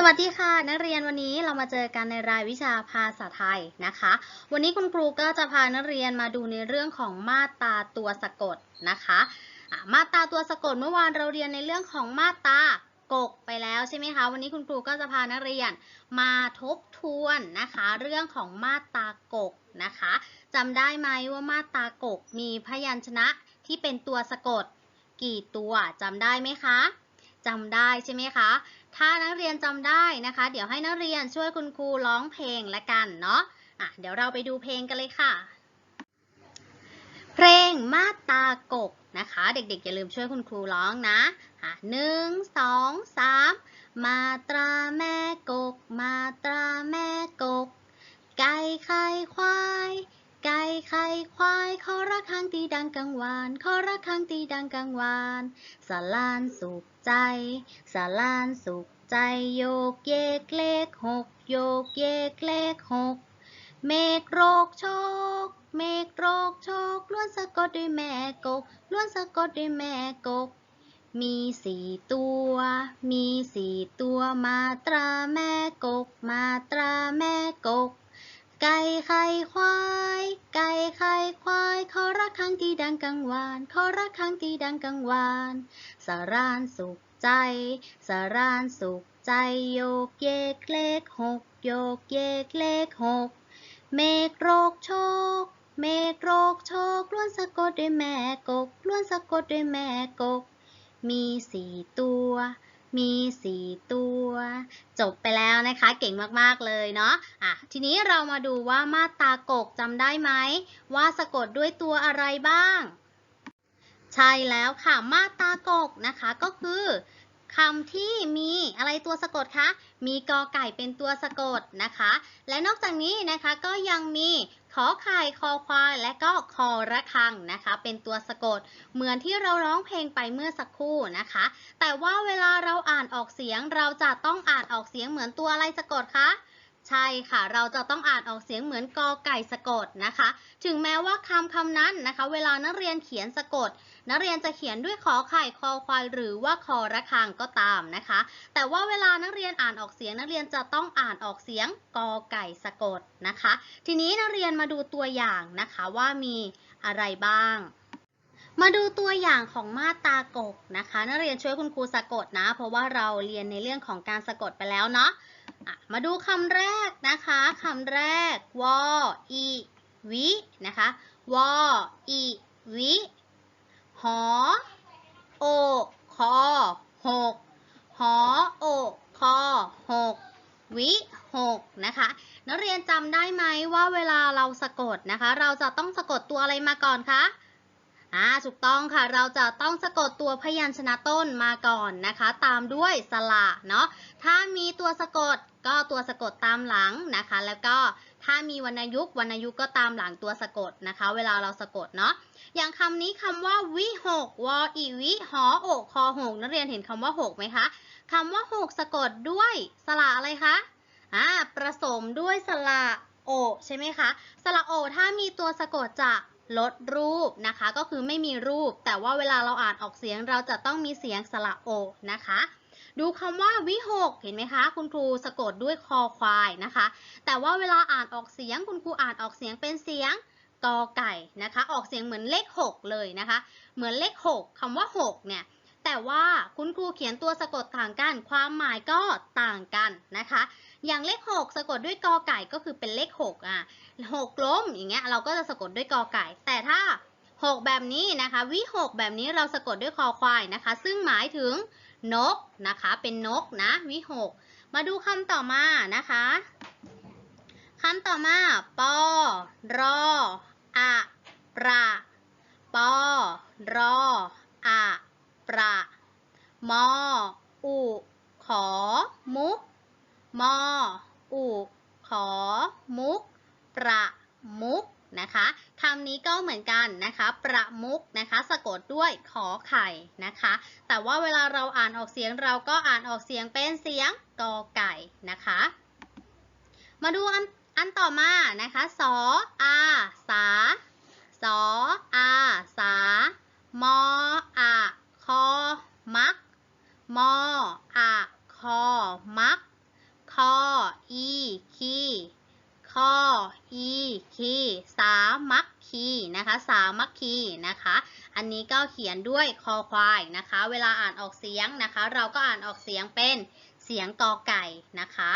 สวัสดีค่ะ นักเรียนวันนี้เรามาเจอกันในรายวิชาภาษาไทยนะคะ วันนี้คุณครูก็จะพานักเรียนมาดูในเรื่องของมาตราตัวสะกดนะคะะมาตราตัวสะกดเมื่อวานเราเรียนในเรื่องของมาตรากกไปแล้วใช่ไหมคะ วันนี้คุณครูก็จะพานักเรียนมาทบทวนนะคะ เรื่องของมาตรากกนะคะจำได้ไหมว่ามาตรากกมีพยัญชนะที่เป็นตัวสะกด กี่ตัวจำได้ไหมคะ จำได้ใช่ไหมคะ ถ้านักเรียนจำได้นะคะ เดี๋ยวให้นักเรียนช่วยคุณครูร้องเพลงละกันเนาะอะเดี๋ยวเราไปดูเพลงกันเลยค่ะ เพลงมาตากกนะคะ เด็กๆอย่าลืมช่วยคุณครูร้องนะอะหนึ่งสองสามมาตราแม่กก มาตราแม่กก ไก่ไข่ควาย ไก่ไข่ควายขอระฆังตีดังกังวานขอระฆังตีดังกังวานสลานสุขใจสลานสุขใจโยกเยกเลขหกโยกเยกเลขหกเมฆโรคโชค เมฆโรคโชคล้วนสะกดด้วยแม่กกล้วนสะกดด้วยแม่กก มีสี่ตัว มีสี่ตัวมาตราแม่กก มาตราแม่กก ไก่ไข่ควาย ไก่ไข่ควายขอระฆังตีดังกังวานขอระฆังตีดังกังวาน สารานสุขใจ สารานสุขใจโยกเยกเลขหกโยกเยกเลขหกเมฆโรคโชค เมฆโรคโชคล้วนสะกดด้วยแม่กกล้วนสะกดด้วยแม่กก มีสี่ตัว มีสี่ตัว จบไปแล้วนะคะ เก่งมากๆเลยเนาะอะทีนี้เรามาดูว่ามาตากกจำได้ไหมว่าสะกดด้วยตัวอะไรบ้าง ใช่แล้วค่ะมาตากกนะคะำที่มีอะไรตัวสะกดคะ มีกอไก่เป็นตัวสะกดนะคะ และนอกจากนี้นะคะก็ยังมีขอไข่คอควายและก็คอระฆังนะคะ เป็นตัวสะกด เหมือนที่เราร้องเพลงไปเมื่อสักครู่นะคะ แต่ว่าเวลาเราอ่านออกเสียงเราจะต้องอ่านออกเสียงเหมือนตัวอะไรสะกดคะ ใช่ค่ะ เราจะต้องอ่านออกเสียงเหมือนกอไก่สะกดนะคะ ถึงแม้ว่าคำคำนั้นนะคะ เวลานักเรียนเขียนสะกด นักเรียนจะเขียนด้วยขอไข่คอควายหรือว่าคอระฆังก็ตามนะคะ แต่ว่าเวลานักเรียนอ่านออกเสียงนักเรียนจะต้องอ่านออกเสียงกอไก่สะกดนะคะ ทีนี้นักเรียนมาดูตัวอย่างนะคะว่ามีอะไรบ้างมาดูตัวอย่างของมาตากกนะคะ นักเรียนช่วยคุณครูสะกดนะ เพราะว่าเราเรียนในเรื่องของการสะกดไปแล้วเนาะ มาดูคำแรกนะคะคำแรกวออีวินะคะวออีวิหอโอคอหกหอโอคอหกวิหกนะคะ นักเรียนจำได้ไหมว่าเวลาเราสะกดนะคะ เราจะต้องสะกดตัวอะไรมาก่อนคะอ่าถูกต้องค่ะเราจะต้องสะกดตัวพยัญชนะต้นมาก่อนนะคะ ตามด้วยสระเนาะถ้ามีตัวสะกด ก็ตัวสะกดตามหลังนะคะ แล้วก็ถ้ามีวรรณยุกต์วรรณยุกต์ก็ตามหลังตัวสะกดนะคะ เวลาเราสะกดเนาะอย่างคำนี้คำว่าวิหกวออีวิหอโอกคอหกนักเรียนเห็นคำว่าหกไหมคะคำว่าหกสะกดด้วยสระอะไรคะอ่าผสมด้วยสระโอใช่ไหมคะสระโอถ้ามีตัวสะกดจะลดรูปนะคะ ก็คือไม่มีรูป แต่ว่าเวลาเราอ่านออกเสียงเราจะต้องมีเสียงสระโอนะคะ ดูคำว่าวิหกเห็นไหมคะ คุณครูสะกดด้วยคอควายนะคะ แต่ว่าเวลาอ่านออกเสียง คุณครูอ่านออกเสียงเป็นเสียงกอไก่นะคะ ออกเสียงเหมือนเลข 6 เลยนะคะ เหมือนเลข 6คำว่า 6 เนี่ย แต่ว่าคุณครูเขียนตัวสะกดต่างกัน ความหมายก็ต่างกันนะคะ อย่างเลข 6 สะกดด้วยกอไก่ก็คือเป็นเลข 6 อะ6ล้มอย่างเงี้ยเราก็จะสะกดด้วยกอไก่ แต่ถ้า 6 แบบนี้นะคะ วิหกแบบนี้เราสะกดด้วยคอควายนะคะ ซึ่งหมายถึง นกนะคะ เป็นนกนะวิหก มาดูคำต่อมานะคะคำต่อมา ปอ รอ อะ ประ ปอ รอ อะ ประ มอ อุ ขอ มุก มอ อุ ขอ มุก ประมุก นะคะคำนี้ก็เหมือนกันนะคะ ประมุกนะคะ สะกดด้วยขอไข่นะคะ แต่ว่าเวลาเราอ่านออกเสียงเราก็อ่านออกเสียงเป็นเสียงกอไก่นะคะ มาดูอันอันต่อมานะคะสออาสาสออาสามออะคอมัก มออะคอมัก อีคีคออีคีสามัคคี นะคะสามัคคีนะคะ อันนี้ก็เขียนด้วยคอควายนะคะ เวลาอ่านออกเสียงนะคะ เราก็อ่านออกเสียงเป็นเสียงกอไก่นะคะ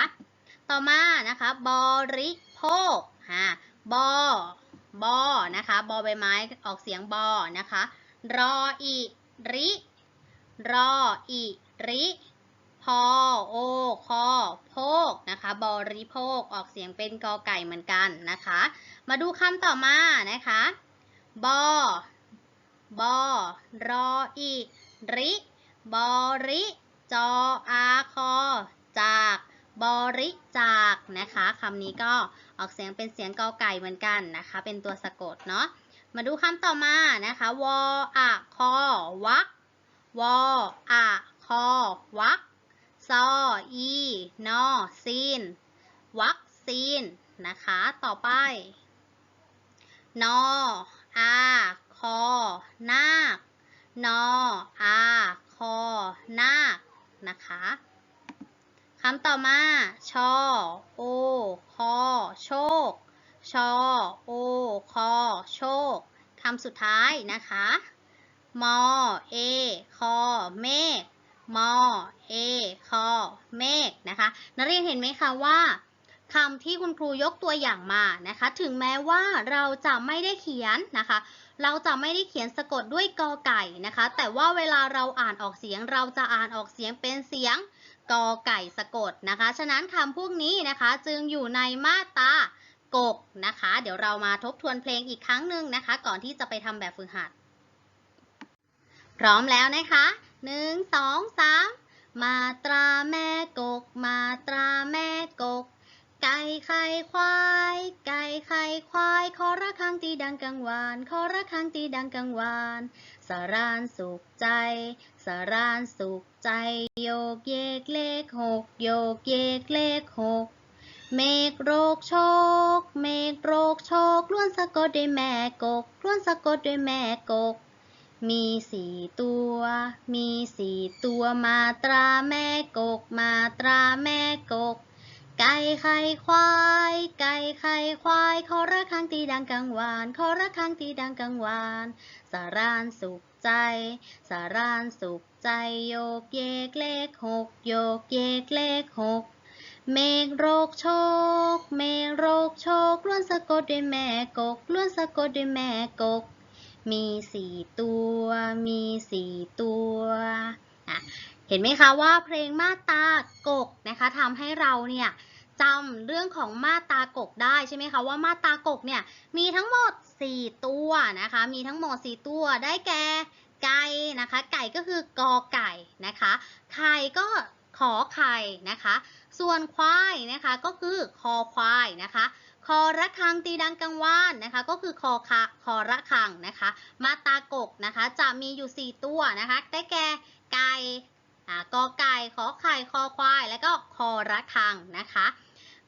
ต่อมานะคะบริโภคฮะบอบอนะคะบอใบไม้ออกเสียงบอนะคะรออีริรออีริพอโอคอโพกนะคะบริโภคออกเสียงเป็นกอไก่เหมือนกันนะคะ มาดูคำต่อมานะคะ บอบอรออีริบอริจออาคอจากบริจาคนะคะคำนี้ก็ออกเสียงเป็นเสียงกอไก่เหมือนกันนะคะ เป็นตัวสะกดเนาะมาดูคำต่อมานะคะวออะคอวักวออะคอวักซออีนอซีนวัคซีนนะคะ ต่อไปนอ อาคอนาคนออาคอนาคนะคะคำต่อมาชอโอคอโชคชอโอคอโชคคำสุดท้ายนะคะมอเอคอเมฆมอเอคอเมฆนะคะ นักเรียนเห็นไหมคะว่า คำที่คุณครูยกตัวอย่างมานะคะ ถึงแม้ว่าเราจะไม่ได้เขียนนะคะ เราจะไม่ได้เขียนสะกดด้วยกอไก่นะคะ แต่ว่าเวลาเราอ่านออกเสียง เราจะอ่านออกเสียงเป็นเสียงกอไก่สะกดนะคะ ฉะนั้นคำพวกนี้นะคะ จึงอยู่ในมาตรากกนะคะ เดี๋ยวเรามาทบทวนเพลงอีกครั้งหนึ่งนะคะ ก่อนที่จะไปทำแบบฝึกหัด พร้อมแล้วนะคะหนึ่งสองสามมาตราแม่กก มาตราแม่กก ไก่ไข่ควาย ไก่ไข่ควายขอระฆังตีดังกังวานขอระฆังตีดังกังวานสารานสุขใจ สารานสุขใจ โยกเยกเลขหกโยกเยกเลขหกเมฆโรคโชค เมฆโรคโชคล้วนสะกดด้วยแม่กกล้วนสะกดด้วยแม่กก มีสี่ตัว มีสี่ตัวมาตราแม่กก มาตราแม่กก ไก่ไข่ควาย ไก่ไข่ควายขอระฆังตีดังกังวานขอระฆังตีดังกังวาน สารานสุขใจ สารานสุขใจโยกเยกเลขหกโยกเยกเลขหกเมฆโรคโชค เมฆโรคโชคล้วนสะกดด้วยแม่กกล้วนสะกดด้วยแม่กก มีสี่ตัว มีสี่ตัวอะ ห็นไหมคะว่าเพลงมาตากกนะคะทำให้เราเนี่ยจำเรื่องของมาตากกได้ใช่ไหมคะว่ามาตากกเนี่ยมีทั้งหมด 4 ตัวนะคะ มีทั้งหมด 4 ตัวได้แก่ไก่นะคะ ไก่ก็คือกอไก่นะคะไข่ก็ขอไข่นะคะ ส่วนควายนะคะก็คือคอควายนะคะคอระฆังตีดังกังวานนะคะ ก็คือคอคะคอระฆังนะคะ มาตากกนะคะ จะมีอยู่ 4 ตัวนะคะ ได้แก่ไก่ กอไก่ขอไข่คอควาย แล้วก็คอระฆังนะคะ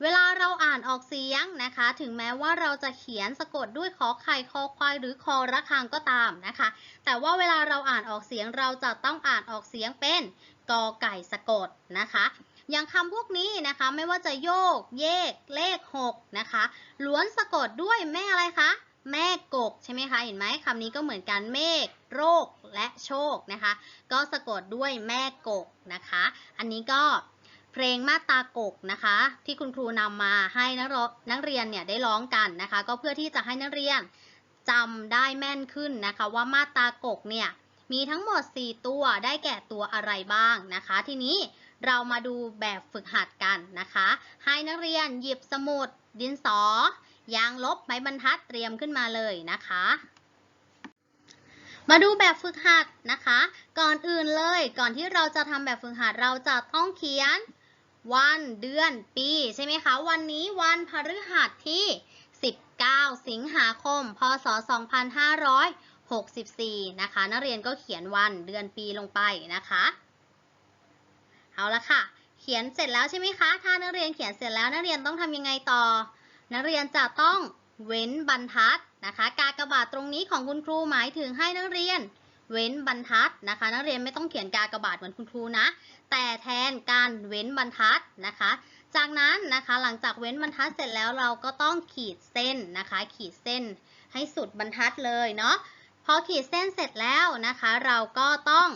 เวลาเราอ่านออกเสียงนะคะ ถึงแม้ว่าเราจะเขียนสะกดด้วยขอไข่คอควายหรือคอระฆังก็ตามนะคะ แต่ว่าเวลาเราอ่านออกเสียงเราจะต้องอ่านออกเสียงเป็นกอไก่สะกดนะคะอย่างคำพวกนี้นะคะไม่ว่าจะโยก เยก เลขหกนะคะล้วนสะกดด้วยแม่อะไรคะ แม่กกใช่ไหมคะ เห็นไหมคำนี้ก็เหมือนกันเมฆโรคและโชคนะคะ ก็สะกดด้วยแม่กกนะคะ อันนี้ก็เพลงมาตากกนะคะ ที่คุณครูนำมาให้นักนักเรียนเนี่ยได้ร้องกันนะคะ ก็เพื่อที่จะให้นักเรียนจำได้แม่นขึ้นนะคะ ว่ามาตากกเนี่ยมีทั้งหมด 4 ตัวได้แก่ตัวอะไรบ้างนะคะ ทีนี้เรามาดูแบบฝึกหัดกันนะคะ ให้นักเรียนหยิบสมุดดินสอ ยางลบไม้บรรทัดเตรียมขึ้นมาเลยนะคะ มาดูแบบฝึกหัดนะคะ ก่อนอื่นเลย ก่อนที่เราจะทำแบบฝึกหัดเราจะต้องเขียนวันเดือนปีใช่ไหมคะ วันนี้วันพฤหัสที่ 19 สิงหาคม พศ 2564 นะคะ นักเรียนก็เขียนวันเดือนปีลงไปนะคะ เอาละค่ะ เขียนเสร็จแล้วใช่ไหมคะ ถ้านักเรียนเขียนเสร็จแล้วนักเรียนต้องทำยังไงต่อ นักเรียนจะต้องเว้นบรรทัดนะคะ กากบาทตรงนี้ของคุณครูหมายถึงให้นักเรียนเว้นบรรทัดนะคะ นักเรียนไม่ต้องเขียนกากบาทเหมือนคุณครูนะ แต่แทนการเว้นบรรทัดนะคะ จากนั้นนะคะหลังจากเว้นบรรทัดเสร็จแล้วเราก็ต้องขีดเส้นนะคะ ขีดเส้นให้สุดบรรทัดเลยเนาะพอขีดเส้นเสร็จแล้วนะคะ เราก็ต้อง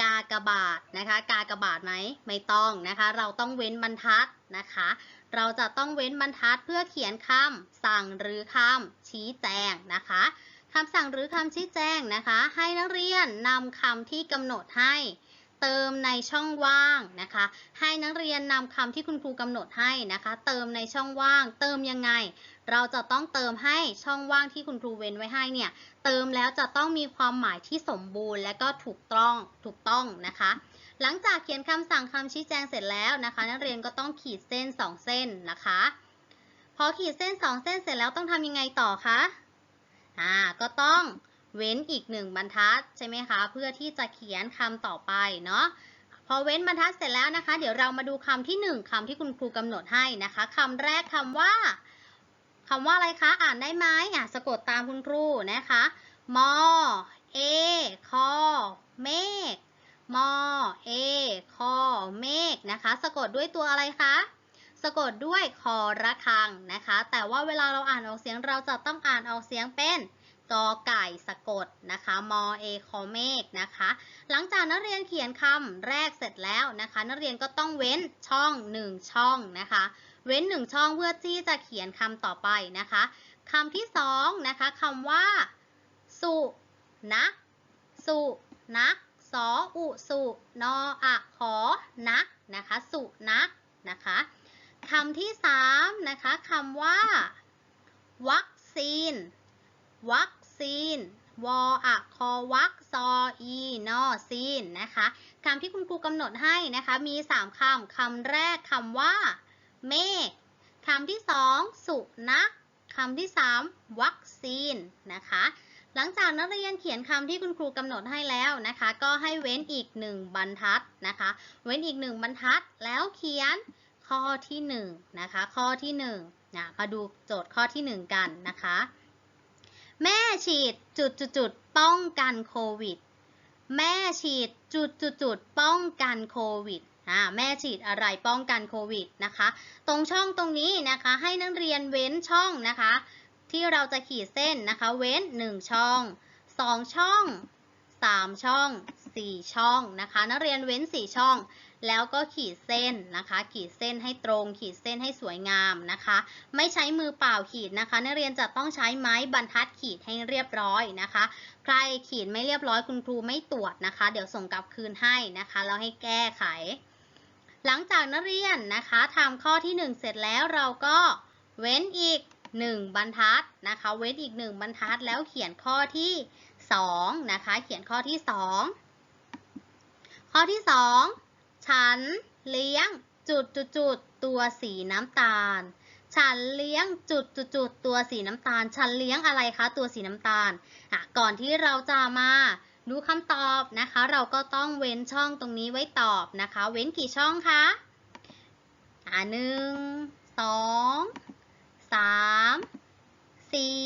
กากบาทนะคะ กากบาทไหมไม่ต้องนะคะ เราต้องเว้นบรรทัดนะคะ เราจะต้องเว้นบรรทัดเพื่อเขียนคำสั่งหรือคำชี้แจงนะคะคำสั่งหรือคำชี้แจงนะคะ ให้นักเรียนนำคำที่กำหนดให้ เติมในช่องว่างนะคะ ให้นักเรียนนำคำที่คุณครูกำหนดให้นะคะ เติมในช่องว่าง เติมยังไง เราจะต้องเติมให้ช่องว่างที่คุณครูเว้นไว้ให้เนี่ย เติมแล้วจะต้องมีความหมายที่สมบูรณ์ และก็ถูกต้องถูกต้องนะคะ หลังจากเขียนคำสั่งคำชี้แจงเสร็จแล้วนะคะ นักเรียนก็ต้องขีดเส้น 2 เส้นนะคะ พอขีดเส้น 2 เส้นเสร็จแล้วต้องทำยังไงต่อคะอ่าก็ต้องเว้นอีกหนึ่งบรรทัดใช่ไหมคะ เพื่อที่จะเขียนคำต่อไปเนาะพอเว้นบรรทัดเสร็จแล้วนะคะ เดี๋ยวเรามาดูคำที่หนึ่งคำที่คุณครูกำหนดให้นะคะคำแรกคำว่าคำว่าอะไรคะ อ่านได้ไหมอะสะกดตามคุณครูนะคะมอเอคอเมฆ มอเอคอเมฆนะคะ สะกดด้วยตัวอะไรคะ สะกดด้วยคอระคังนะคะ แต่ว่าเวลาเราอ่านออกเสียงเราจะต้องอ่านออกเสียงเป็นกอไก่สะกดนะคะ มอเอคอเมฆนะคะ หลังจากนักเรียนเขียนคำแรกเสร็จแล้วนะคะ นักเรียนก็ต้องเว้นช่อง 1 ช่องนะคะ เว้น 1 ช่องเพื่อที่จะเขียนคำต่อไปนะคะคำที่2นะคะคำว่า สุนักสุนัก ออุสุนออะขอนักนะคะสุนักนะคะคำที่สามนะคะคำว่า วัคซีน วัคซีนวออะคอวักซออีนอซีนนะคะคำที่คุณครูกำหนดให้นะคะมี 3คำคำแรกคำว่า เมฆคำที่สองสุนัขคำที่สามวัคซีนนะคะ หลังจากนักเรียนเขียนคำที่คุณครูกำหนดให้แล้วนะคะ ก็ให้เว้นอีก 1 บรรทัดนะคะ เว้นอีก 1 บรรทัดแล้วเขียนข้อที่1นะคะ ข้อที่1นะมาดูโจทย์ข้อที่ 1 กันนะคะ แม่ฉีดจุดจุดจุดป้องกันโควิด แม่ฉีดจุดจุดจุดป้องกันโควิดอ่าแม่ฉีดอะไรป้องกันโควิดนะคะ ตรงช่องตรงนี้นะคะ ให้นักเรียนเว้นช่องนะคะ ที่เราจะขีดเส้นนะคะ เว้น 1 ช่อง 2 ช่อง 3 ช่อง 4 ช่องนะคะ นักเรียนเว้น 4 ช่อง แล้วก็ขีดเส้นนะคะ ขีดเส้นให้ตรง ขีดเส้นให้สวยงามนะคะ ไม่ใช้มือเปล่าขีดนะคะ นักเรียนจะต้องใช้ไม้บรรทัดขีดให้เรียบร้อยนะคะ ใครขีดไม่เรียบร้อยคุณครูไม่ตรวจนะคะ เดี๋ยวส่งกลับคืนให้นะคะแล้วให้แก้ไข หลังจากนักเรียนนะคะทำข้อที่ 1 เสร็จแล้วเราก็เว้นอีก 1 บรรทัดนะคะเว้นอีก 1 บรรทัดแล้วเขียนข้อที่2นะคะเขียนข้อที่ 2 ข้อที่ 2 ฉันเลี้ยงจุดจุดจุดตัวสีน้ำตาล ฉันเลี้ยงจุดจุดจุดตัวสีน้ำตาล ฉันเลี้ยงอะไรคะตัวสีน้ำตาลอะก่อนที่เราจะมาดูคำตอบนะคะ เราก็ต้องเว้นช่องตรงนี้ไว้ตอบนะคะ เว้นกี่ช่องคะอ่าหนึ่งสอง สามสี่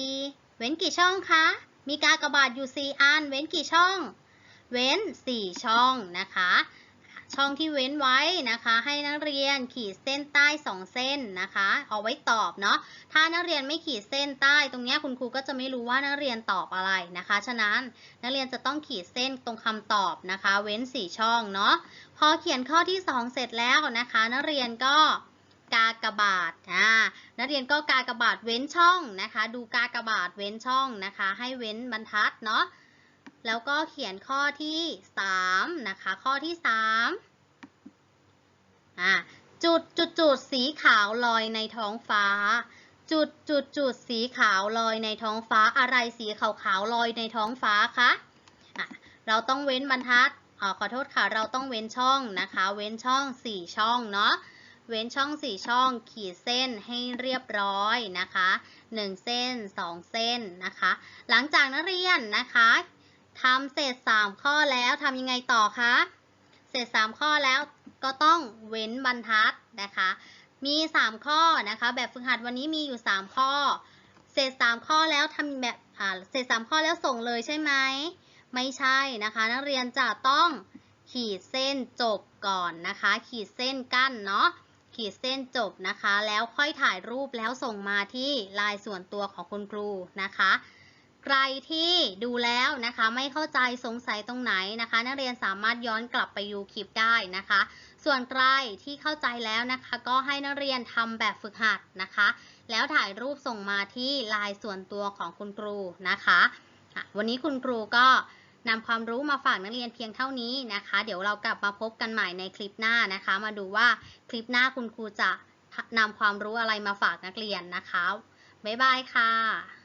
เว้นกี่ช่องคะ มีกากบาทอยู่สี่อัน เว้นกี่ช่อง เว้นสี่ช่องนะคะ ช่องที่เว้นไว้นะคะ ให้นักเรียนขีดเส้นใต้สองเส้นนะคะ เอาไว้ตอบเนาะ ถ้านักเรียนไม่ขีดเส้นใต้ ตรงนี้คุณครูก็จะไม่รู้ว่านักเรียนตอบอะไรนะคะ ฉะนั้นนักเรียนจะต้องขีดเส้นตรงคำตอบนะคะ เว้นสี่ช่องเนาะ พอเขียนข้อที่สองเสร็จแล้วนะคะ นักเรียนก็ กากบาทอ่านักเรียนก็กากบาทเว้นช่องนะคะ ดูกากบาทเว้นช่องนะคะ ให้เว้นบรรทัดเนาะแล้วก็เขียนข้อที่3นะคะข้อที่3อ่าจุดจุดจุดสีขาวลอยในท้องฟ้า จุดจุดจุดสีขาวลอยในท้องฟ้าอะไรสีขาวขาวลอยในท้องฟ้าคะอะเราต้องเว้นบรรทัดอ๋อขอโทษค่ะเราต้องเว้นช่องนะคะ เว้นช่อง 4 ช่องเนาะ เว้นช่อง 4 ช่องขีดเส้นให้เรียบร้อยนะคะ 1 เส้น 2 เส้นนะคะ หลังจากนักเรียนนะคะทำเสร็จ 3 ข้อแล้วทำยังไงต่อคะ เสร็จ 3 ข้อแล้วก็ต้องเว้นบรรทัดนะคะ มี 3 ข้อนะคะ แบบฝึกหัดวันนี้มีอยู่ 3 ข้อ เสร็จ 3 ข้อแล้วทำแบบเสร็จ 3 ข้อแล้วส่งเลยใช่ไหม ไม่ใช่นะคะ นักเรียนจะต้องขีดเส้นจบก่อนนะคะ ขีดเส้นกั้นเนาะ ขีดเส้นจบนะคะ แล้วค่อยถ่ายรูปแล้วส่งมาที่ลน์ส่วนตัวของคุณครูนะคะ ใครที่ดูแล้วนะคะไม่เข้าใจสงสัยตรงไหนนะคะ นักเรียนสามารถย้อนกลับไปดูคลิปได้นะคะ ส่วนใครที่เข้าใจแล้วนะคะ ก็ให้นักเรียนทำแบบฝึกหัดนะคะ แล้วถ่ายรูปส่งมาที่ลน์ส่วนตัวของคุณครูนะคะ วันนี้คุณครูก็ นำความรู้มาฝากนักเรียนเพียงเท่านี้นะคะ เดี๋ยวเรากลับมาพบกันใหม่ในคลิปหน้านะคะ มาดูว่าคลิปหน้าคุณครูจะนำความรู้อะไรมาฝากนักเรียนนะคะ บ๊ายบายค่ะ